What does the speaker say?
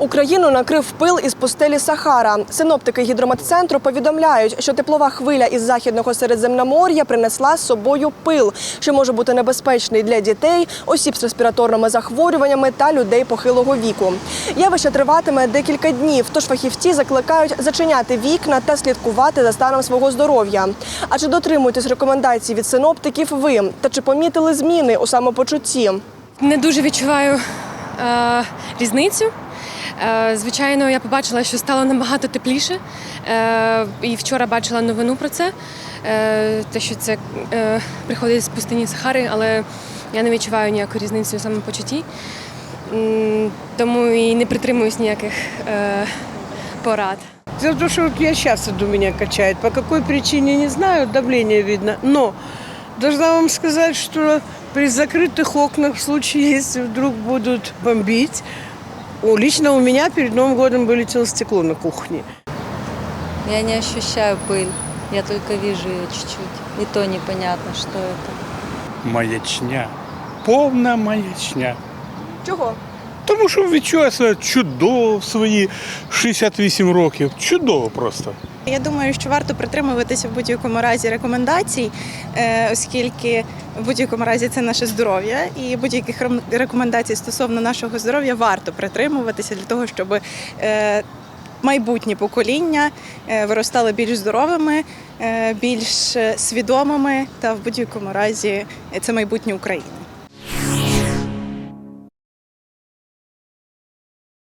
Україну накрив пил із пустелі Сахара. Синоптики гідрометцентру повідомляють, що теплова хвиля із західного Середземномор'я принесла з собою пил, що може бути небезпечний для дітей, осіб з респіраторними захворюваннями та людей похилого віку. Явище триватиме декілька днів, тож фахівці закликають зачиняти вікна та слідкувати за станом свого здоров'я. А чи дотримуєтесь рекомендацій від синоптиків ви? Та чи помітили зміни у самопочутті? Не дуже відчуваю е, різницю. Е, звичайно, я побачила, що стало набагато тепліше. Е, і вчора бачила новину про це. Е, те, що це приходить з пустині Сахари, але я не відчуваю ніякої різниці у самопочутті. Тому і не притримуюсь ніяких порад. Том, что я сейчас иду, меня качает. По какой причине, не знаю, давление видно. Но должна вам сказать, что при закрытых окнах, в случае, если вдруг будут бомбить, о, лично у меня перед Новым годом вылетело стекло на кухне. Я не ощущаю пыль, я только вижу ее чуть-чуть. И то непонятно, что это. Маячня. Повна маячня. Чого? Тому що відчуваю себе чудово в свої 68 років. Чудово просто. Я думаю, що варто притримуватися в будь-якому разі рекомендацій, е, оскільки в будь-якому разі це наше здоров'я, і будь-яких рекомендацій стосовно нашого здоров'я варто притримуватися для того, щоб е, майбутні покоління е, виростали більш здоровими, більш свідомими та в будь-якому разі це майбутнє України.